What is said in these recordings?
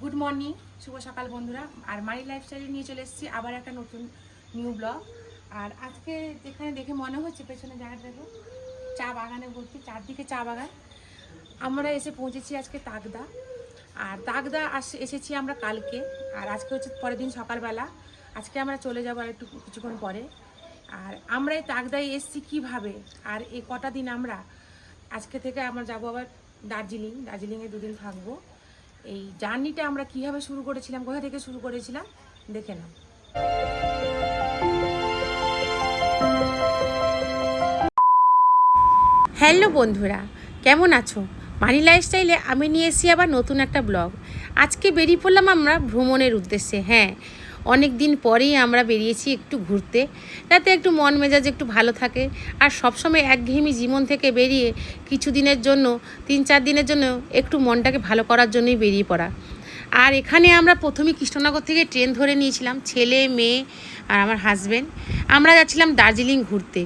Good morning শুভ সকাল বন্ধুরা। আর মারি লাইফস্টাইলে নিয়ে চলে এসেছি, আবার একটা নতুন নিউ ব্লগ আর আজকে যেখানে দেখে মনে হচ্ছে পেছনে জায়গাটা দেখো, চা বাগানে ভর্তি, চারদিকে চা বাগান। আমরা এসে পৌঁছেছি আজকে তাগদা। আর তাগদা আস- এসেছি আমরা কালকে। আর আজকে হচ্ছে পরের দিন সকালবেলা। আজকে আমরা চলে যাব আর একটু কিছুক্ষণ পরে। আর আমরা এই তাগদায় এসেছি কীভাবে? আর এই কটা দিন আমরা? আজকে থেকে আমরা যাব আবার দার্জিলিং। দার্জিলিংয়ে দুদিন থাকব। এই জার্নিটা আমরা কীভাবে শুরু করেছিলাম, কোথা থেকে শুরু করেছিলাম, দেখে নাও। হ্যালো বন্ধুরা, কেমন আছো? মানি লাইফস্টাইলে আমি নিয়ে এসেছি আবার নতুন একটা ব্লগ। আজকে বেরিয়ে পড়লাম আমরা ভ্রমণের উদ্দেশ্যে হ্যাঁ। অনেক দিন পরেই আমরা বেরিয়েছি একটু ঘুরতে। যাতে একটু মন মেজাজ একটু ভালো থাকে। আর সবসময় একঘেয়েমি জীবন থেকে বেরিয়ে কিছু দিনের জন্য, তিন চার দিনের জন্য একটু মনটাকে ভালো করার জন্যই বেরিয়ে পড়া। আর এখানে আমরা প্রথমে কৃষ্ণনগর থেকে ট্রেন ধরে নিয়েছিলাম, ছেলে, মেয়ে আর আমার হাজব্যান্ড আমরা যাচ্ছিলাম দার্জিলিং ঘুরতে।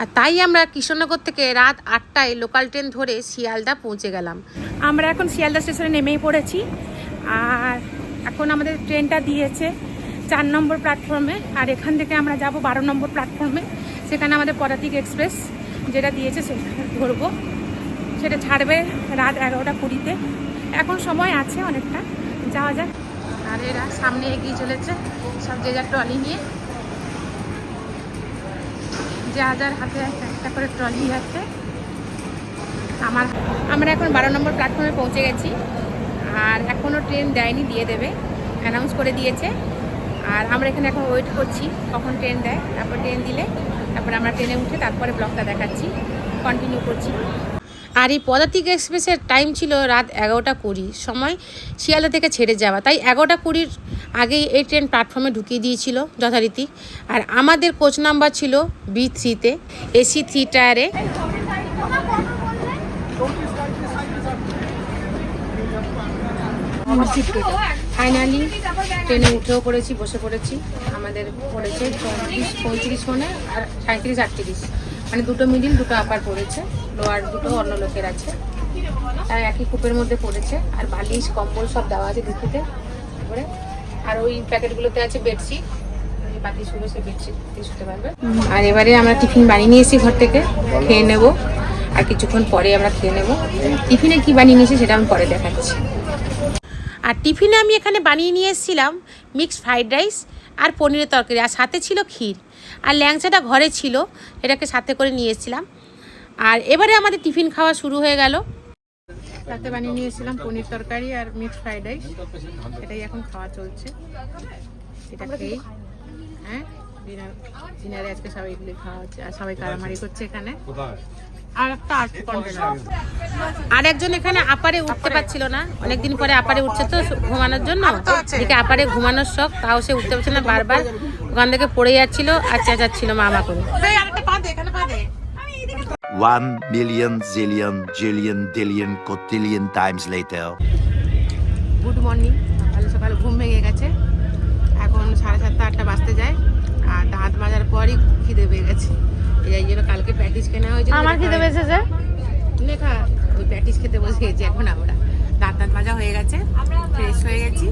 আর তাই আমরা কৃষ্ণনগর থেকে রাত আটটায় লোকাল ট্রেন ধরে শিয়ালদা পৌঁছে গেলাম। আমরা এখন শিয়ালদা স্টেশনে নেমেই পড়েছি। আর এখন আমাদের ট্রেনটা দিয়েছে। চার নম্বর প্ল্যাটফর্মে, আর এখান থেকে আমরা যাব বারো নম্বর প্ল্যাটফর্মে, সেখানে আমাদের পদাতিক এক্সপ্রেস যেটা দিয়েছে সেটা ধরবো। সেটা ছাড়বে রাত এগারোটা কুড়িতে। এখন সময় আছে অনেকটা, যাওয়া যাক। আর এরা সামনে এগিয়ে চলেছে, সব যে যার ট্রলি নিয়ে। যে যার হাতে একটা করে ট্রলি আছে। আমার, আমরা এখন বারো নম্বর প্ল্যাটফর্মে পৌঁছে গেছি, আর এখনও ট্রেন দেয়নি, দিয়ে দেবে। অ্যানাউন্স করে দিয়েছে। আর আমরা এখানে এখন ওয়েট করছি কখন ট্রেন দেয় তারপর ট্রেন দিলে তারপর আমরা ট্রেনে উঠে তারপরে ব্লগটা দেখাচ্ছি কন্টিনিউ করছি। আর এই পদাতিক এক্সপ্রেসের টাইম ছিল রাত এগারোটা কুড়ি সময় শিয়ালদা থেকে ছেড়ে যাওয়া। তাই এগারোটা কুড়ির আগেই এই ট্রেন প্ল্যাটফর্মে ঢুকিয়ে দিয়েছিল যথারীতি। আর আমাদের কোচ নাম্বার ছিল বি থ্রিতে এসি থ্রি টায়ারে। ফাইনালি ট্রেনে উঠেও পড়েছি বসে পড়েছি। আমাদের পড়েছে চৌত্রিশ পঁয়ত্রিশ মনে, আর সাঁত্রিশ আটত্রিশ। মানে দুটো মিডিল দুটো আপার পড়েছে। লোয়ার দুটো অন্য লোকের আছে। তাই একই কূপের মধ্যে পড়েছে। আর বালিশ, কম্বল সব দেওয়া আছে দুটোতে তারপরে আর ওই প্যাকেটগুলোতে আছে বেডশিট। আর এবারে আমরা টিফিন বানিয়ে নিয়ে এসেছি ঘর থেকে। খেয়ে নেব। আর কিছুক্ষণ পরে আমরা খেয়ে নেব। টিফিনে কি বানিয়ে নিয়েছি সেটা আমি পরে দেখাচ্ছি। আর টিফিনে আমি এখানে বানিয়ে নিয়ে এসেছিলাম মিক্সড ফ্রাইড রাইস আর পনিরের তরকারি। আর সাথে ছিল ক্ষীর। আর ল্যাংচাটা ঘরে ছিল এটাকে সাথে করে নিয়ে এসেছিলাম। আর এবারে আমাদের টিফিন খাওয়া শুরু হয়ে গেল। রাতে বানিয়ে নিয়ে এসেছিলাম পনির তরকারি আর মিক্সড ফ্রাইড রাইস। এটাই এখন খাওয়া চলছে। এটা খেয়েই হ্যাঁ ডিনার ডিনারে আজকে সবাই এগুলি খাওয়া হচ্ছে। আর সবাই কারামারি করছে এখানে। আর একটা আর্ট কন্টেনার আর একজন এখানে আপারে উঠতে পারছিল না। অনেকদিন পরে আপারে উঠছে তো ঘুমানোর জন্য। এদিকে আপারে ঘুমানোর শখ তাও সে উঠতে পারছে না বারবার। ওখান থেকে পড়ে যাচ্ছিল আর চেঁচাচ্ছিল মামা করে One million zillion jillion dillion cotillion times later. Good morning সকাল সকাল ঘুম ভেঙে গেছে। এখন সাড়ে সাতটা আটটা বাজতে যায়। আর দাঁত মাজার পরই খিদে পেয়ে গেছে। এই জন্য কালকে প্যাটিস কেনা হয়েছে আমার খিদে পেয়েছে লেখা ওই প্যাটিস খেতে বসে গেছি এখন আমরা। দাঁত দাঁত মাজা হয়ে গেছে ফ্রেশ হয়ে গেছি।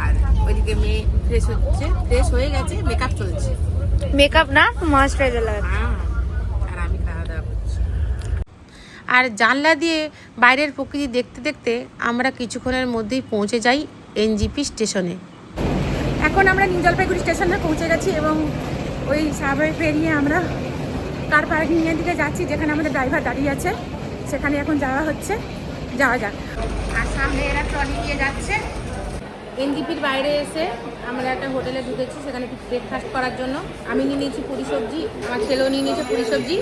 আর ওইদিকে মেয়ে ফ্রেশ হচ্ছে ফ্রেশ হয়ে গেছে মেকআপ চলছে। মেকআপ না ময়েশ্চারাইজার হ্যাঁ, আর আমি খাওয়া দাওয়া করছি। আর জানলা দিয়ে বাইরের প্রকৃতি দেখতে দেখতে আমরা কিছুক্ষণের মধ্যেই পৌঁছে যাই এনজিপি স্টেশনে। এখন আমরা নিউ জলপাইগুড়ি স্টেশনে পৌঁছে গেছি এবং ওই সাবওয়ে পেরিয়ে আমরা কার পার্কিংয়ের দিকে যাচ্ছি, যেখানে আমাদের ড্রাইভার দাঁড়িয়ে আছে, সেখানে এখন যাওয়া হচ্ছে। যাওয়া যাক। আর সামনে এরা ট্রলি নিয়ে যাচ্ছে। এনজিপির বাইরে এসে আমরা একটা হোটেলে ঢুকেছি, সেখানে একটু ব্রেকফাস্ট করার জন্য। আমি নিয়ে নিয়েছি পুরি সবজি, আমার ছেলেও নিয়ে নিয়েছে পুরি সবজি,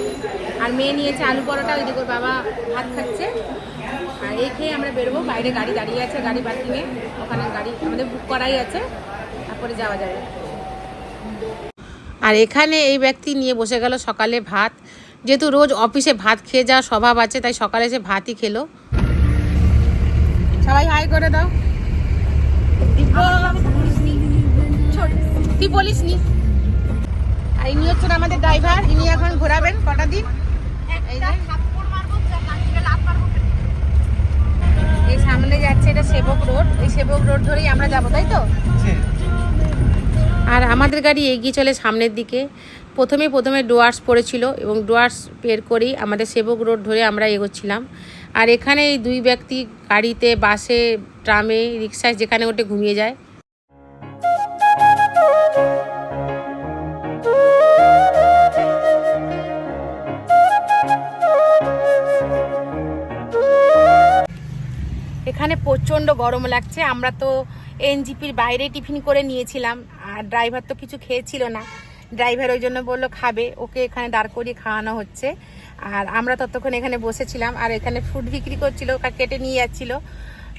আর মেয়ে নিয়েছে আলু পরোটা ওইদিকে ওর বাবা ভাত খাচ্ছে। আর এই খেয়ে আমরা বেরোবো, বাইরে গাড়ি দাঁড়িয়ে আছে, গাড়ি পার্কিংয়ে। ওখানে গাড়ি আমাদের বুক করাই আছে, তারপরে যাওয়া যাবে। আর এখানে এই ব্যক্তি নিয়ে বসে গেল সকালে ভাত। যেহেতু রোজ অফিসে ভাত খেয়ে যাওয়ার স্বভাব আছে, তাই সকালে সে ভাতই খেলো। সবাই হাই করে দাও। তুই বলিস নি। আর ইনি হচ্ছেন আমাদের ড্রাইভার, ইনি এখন ঘোরাবেন কটা দিন? এই সামনে যাচ্ছে এটা সেবক রোড। এই সেবক রোড ধরেই আমরা যাব, তাই তো? আর আমাদের গাড়ি এগিয়ে চলে সামনের দিকে। প্রথমে প্রথমে ডোয়ার্স পড়েছিল এবং ডোয়ার্স বের করেই আমাদের সেবক রোড ধরে আমরা এগোচ্ছিলাম। আর এখানে এই দুই ব্যক্তি গাড়িতে, বাসে, ট্রামে, রিক্সায় যেখানে ওঠে ঘুমিয়ে যায়। এখানে প্রচণ্ড গরম লাগছে। আমরা তো এনজিপির বাইরে টিফিন করে নিয়েছিলাম, আর ড্রাইভার তো কিছু খেয়েছিল না। ড্রাইভার ওই জন্য বলল, খাবে, ওকে এখানে দাঁড় করিয়ে খাওয়ানো হচ্ছে। আর আমরা ততক্ষণ এখানে বসেছিলাম, আর এখানে ফ্রুট বিক্রি করছিল কেটে নিয়ে যাচ্ছিল।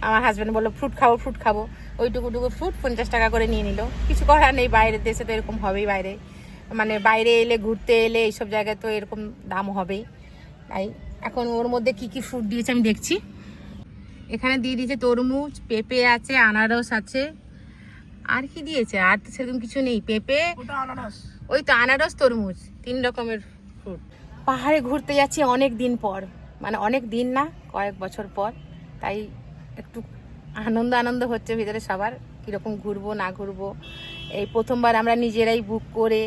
আমার হাজব্যান্ড বলল ফ্রুট খাব ফ্রুট খাব। ওইটুকু টুকু ফ্রুট পঞ্চাশ টাকা করে নিয়ে নিল। কিছু করার নেই, বাইরের দেশে তো এরকম হবেই বাইরে। মানে বাইরে এলে, ঘুরতে এলে এইসব জায়গায় তো এরকম দাম হবেই। তাই এখন ওর মধ্যে কি কি ফ্রুট দিয়েছে আমি দেখছি। এখানে দিয়ে দিয়েছে তরমুজ পেঁপে আছে আনারস আছে। আর কি দিয়েছে? আর তো সেরকম কিছু নেই। পেঁপে ওই তো আনারস তরমুজ তিন রকমের ফ্রুট পাহাড়ে ঘুরতে যাচ্ছি অনেক দিন পর। মানে অনেক দিন না কয়েক বছর পর। তাই একটু আনন্দ আনন্দ হচ্ছে ভিতরে সবার কীরকম ঘুরবো না ঘুরবো। এই প্রথমবার আমরা নিজেরাই বুক করে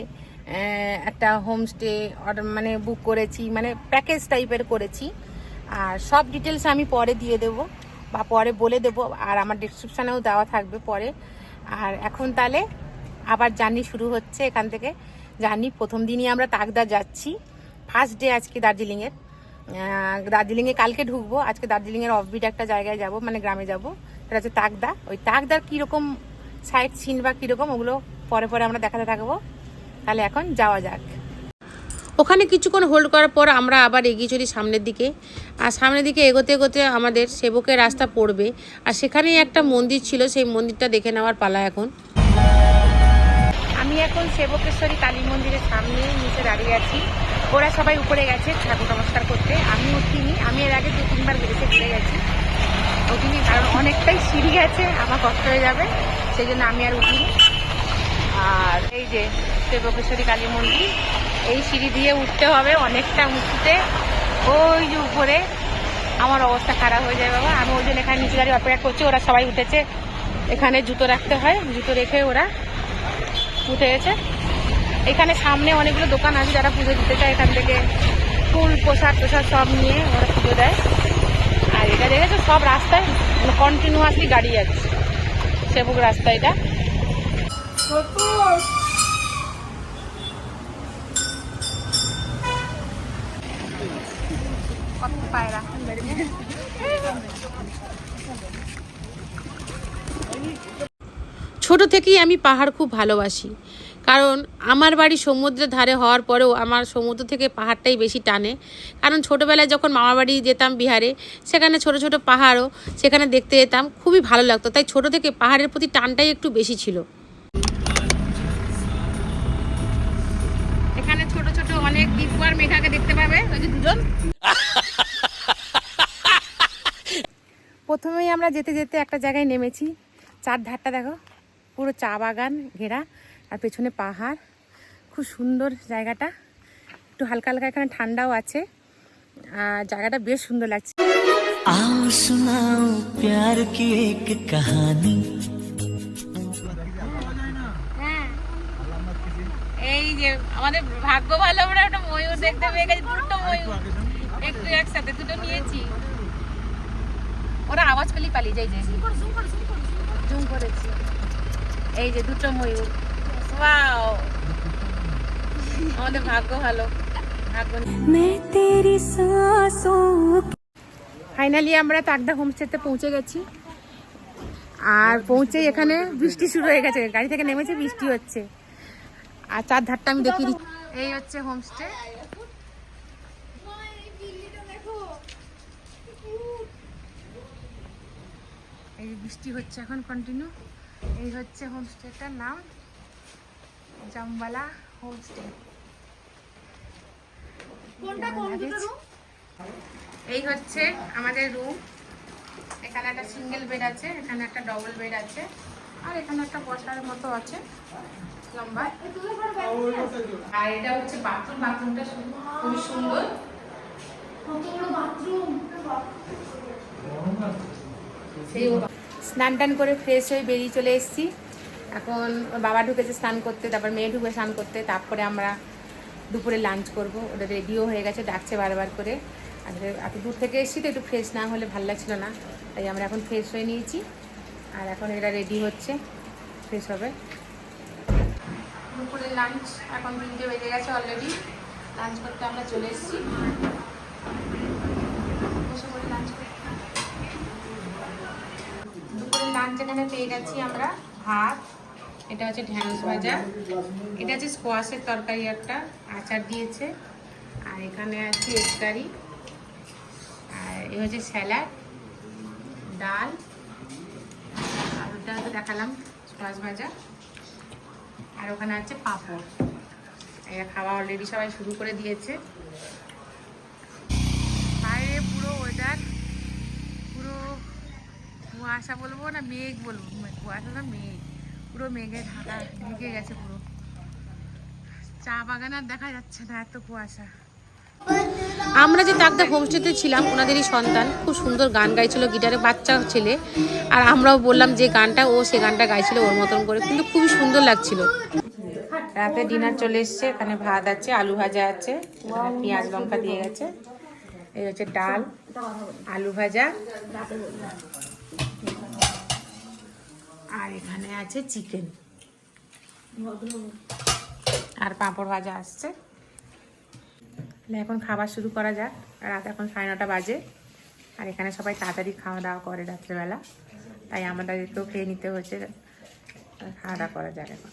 একটা হোমস্টে মানে বুক করেছি মানে প্যাকেজ টাইপের করেছি। আর সব ডিটেলস আমি পরে দিয়ে দেবো। বা পরে বলে দেবো, আর আমার ডিসক্রিপশানেও দেওয়া থাকবে পরে। আর এখন তাহলে আবার জার্নি শুরু হচ্ছে এখান থেকে। জার্নি প্রথম দিনই আমরা তাকদা যাচ্ছি। ফার্স্ট ডে আজকে দার্জিলিংয়ের। দার্জিলিংয়ে কালকে ঢুকবো। আজকে দার্জিলিংয়ের অফবিট একটা জায়গায় যাব মানে গ্রামে যাব। সেটা হচ্ছে তাকদা ওই তাকদার কীরকম সাইট সিন বা কীরকম, ওগুলো পরে পরে আমরা দেখাতে থাকব। তাহলে এখন যাওয়া যাক। ওখানে কিছুক্ষণ হোল্ড করার পর আমরা আবার এগিয়ে চলি সামনের দিকে। আর সামনের দিকে এগোতে এগোতে আমাদের সেবকের রাস্তা পড়বে। আর সেখানেই একটা মন্দির ছিল, সেই মন্দিরটা দেখে নেওয়ার পালা এখন। আমি এখন সেবকেশ্বরী কালী মন্দিরের সামনে নিচে দাঁড়িয়ে আছি। ওরা সবাই উপরে গেছে ঠাকুর নমস্কার করতে। আমি উঠিনি। আমি এর আগে দু, তিনবার বেড়েছে ঘুরে গেছি। উঠিনি কারণ অনেকটাই সিঁড়ি গেছে, আমার কষ্ট হয়ে যাবে। সেই জন্য আমি আর উঠিনি। আর এই যে সেবকেশ্বরী কালী মন্দির এই সিঁড়ি দিয়ে উঠতে হবে অনেকটা উঁচুতে। ওই যে উপরে। আমার অবস্থা খারাপ হয়ে যায় বাবা। আমি ওই জন্য এখানে নিচে গাড়ি অপেক্ষা করছি, ওরা সবাই উঠেছে। এখানে জুতো রাখতে হয়, জুতো রেখে ওরা উঠে গেছে। এখানে সামনে অনেকগুলো দোকান আছে যারা পুজো দিতে চায় এখান থেকে। ফুল প্রসাদ প্রসাদ সব নিয়ে ওরা পুজো দেয়। আর এটা দেখেছ? সব রাস্তায় কন্টিনিউয়াসলি গাড়ি যাচ্ছে। সেবুক রাস্তা এটা কত ছোট থেকেই আমি পাহাড় খুব ভালোবাসি। কারণ আমার বাড়ি সমুদ্রের ধারে হওয়ার পরেও আমার সমুদ্র থেকে পাহাড়টাই বেশি টানে। কারণ ছোটোবেলায় যখন মামার বাড়ি যেতাম বিহারে, সেখানে ছোট ছোট পাহাড়ও, সেখানে দেখতে যেতাম, খুবই ভালো লাগতো। তাই ছোট থেকে পাহাড়ের প্রতি টানটাই একটু বেশি ছিল। অনেক দীপু আর মেঘাকে দেখতে পাবে ওই যে দুজন প্রথমেই আমরা যেতে যেতে একটা জায়গায় নেমেছি চার ধারটা দেখো পুরো চা বাগান ঘেরা আর পেছনে পাহাড় খুব সুন্দর জায়গাটা একটু হালকা হালকা এখানে ঠান্ডাও আছে আর জায়গাটা বেশ সুন্দর লাগছে आओ सुनाओ प्यार की एक कहानी এই যে আমাদের ভাগ্য ভালো আমরা একটা ময়ূর দেখতে পেয়ে গেছি দুটো ময়ূর একটু একসাথে দুটো নিয়েছি। ওরা আওয়াজ পেলেই পালিয়ে যায় যে। জুম করেছি। এই যে দুটো ময়ূর ওয়াও। আমাদের ভাগ্য ভালো। ভাগ্য ফাইনালি আমরা তাকদা হোমস্টেতে পৌঁছে গেছি। আর পৌঁছে এখানে বৃষ্টি শুরু হয়ে গেছে। গাড়ি থেকে নেমেছে বৃষ্টি হচ্ছে। আর চার ধারটা আমি দেখিয়ে দিচ্ছি। এই হচ্ছে হোমস্টে। এই যে বৃষ্টি হচ্ছে এখন কন্টিনিউ এই হচ্ছে হোমস্টেটার নাম জামবালা হোমস্টে রুম এই হচ্ছে আমাদের রুম এখানে একটা সিঙ্গেল বেড আছে এখানে একটা ডবল বেড আছে আর এখানে একটা বসার মতো আছে। লম্বা। আর এটা হচ্ছে বাথরুম বাথরুমটা খুবই সুন্দর। সেই স্নান টান করে ফ্রেশ হয়ে বেরিয়ে চলে এসেছি। এখন বাবা ঢুকেছে স্নান করতে, তারপর মেয়ে ঢুকে স্নান করতে, তারপরে আমরা দুপুরে লাঞ্চ করব। ওটা রেডিও হয়ে গেছে, ডাকছে বারবার করে। আর এত দূর থেকে এসেছি তো, একটু ফ্রেশ না হলে ভালো লাগছিল না। তাই আমরা এখন ফ্রেশ হয়ে নিয়েছি। আর এখন এটা রেডি হচ্ছে ফ্রেশ হবে। দুপুরে লাঞ্চ এখন তিনটে বেজে গেছে অলরেডি লাঞ্চ করতে আমরা চলে এসেছি। লাঞ্চ করতে। লাঞ্চ এখানে পেয়ে গেছি আমরা, ভাত, এটা হচ্ছে ঢ্যাঁড়স ভাজা। এটা হচ্ছে স্কোয়াশের তরকারি একটা, আচার দিয়েছে। আর এখানে আছে এগ কারি আর এ হচ্ছে স্যালাড ডাল। আর ওটা তো দেখালাম স্কোয়াশ ভাজা। আর ওখানে আছে পাঁপড়। এরা খাওয়া অলরেডি সবাই শুরু করে দিয়েছে বাইরে পুরো ওয়েদার পুরো কুয়াশা বলব না মেঘ বলব কুয়াশা না মেঘ। পুরো মেঘে ঢাকা ঢেকে গেছে পুরো। চা বাগান আর দেখা যাচ্ছে না এত কুয়াশা। আমরা যে তাকদা হোমস্টেতে ছিলাম, ওনাদেরই সন্তান। খুব সুন্দর গান গাইছিল গিটারে, বাচ্চা ছেলে। আর আমরাও বললাম যে গানটা, ও সে গানটা গাইছিল ওর মতন করে। কিন্তু খুবই সুন্দর লাগছিল। রাতে ডিনার চলে এসছে, এখানে ভাত আছে, আলু ভাজা আছে, পেঁয়াজ লঙ্কা দিয়ে গেছে। এই হচ্ছে ডাল, আলু ভাজা। আর এখানে আছে চিকেন। আর পাঁপড় ভাজা আসছে। এখন খাবার শুরু করা যাক। রাত এখন সাড়ে নটা বাজে। আর এখানে সবাই তাড়াতাড়ি খাওয়া দাওয়া করে রাত্রেবেলা। তাই আমাদেরকেও খেয়ে নিতে হচ্ছে খাওয়া দাওয়া করা যাক এখন।